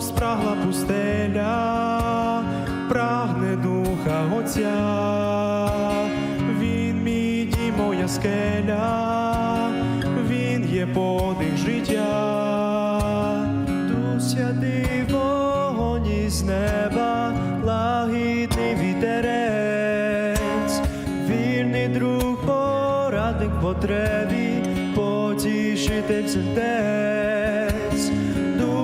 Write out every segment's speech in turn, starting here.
спрагла пустеля, прагне духа Отця, він мій дім, моя скеля, він є подих життя, святий вогонь із неба, лагідний вітерець, вільний друг, порадник потребі, потішитель сердець,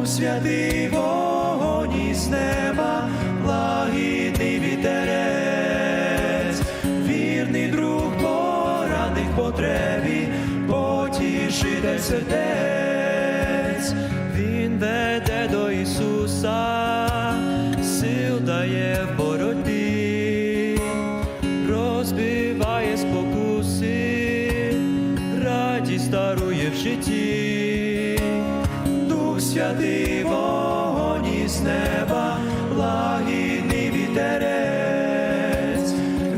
Святий вогонь із неба, лагідний вітерець, вірний друг, порадник потребі, потішитель сердець, Він веде до Ісуса, сил дає боротьбі, розбиває спокуси, радість дарує в житті, святий вогонь із неба, лагідний вітерець,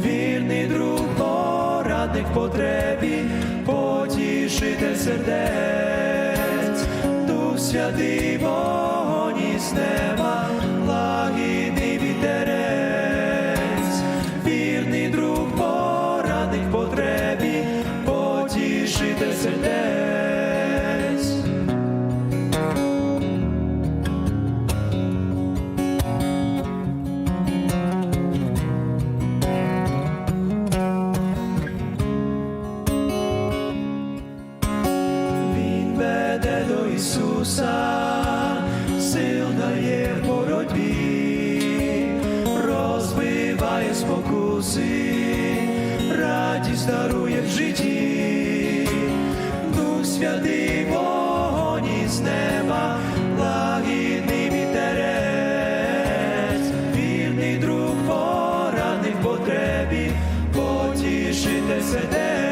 вірний друг, порадник потребі, потішитель сердець, Дух святий вогонь із неба, лагідний вітерець, вірний друг, порадник потребі, потішитель сердець. Ісуса, сил дає в боротьбі, розбиває спокуси, радість дарує в житті, Дух святий вогонь із неба, лагідний вітерець, вірний друг, порадник в потребі, потішитель сердець.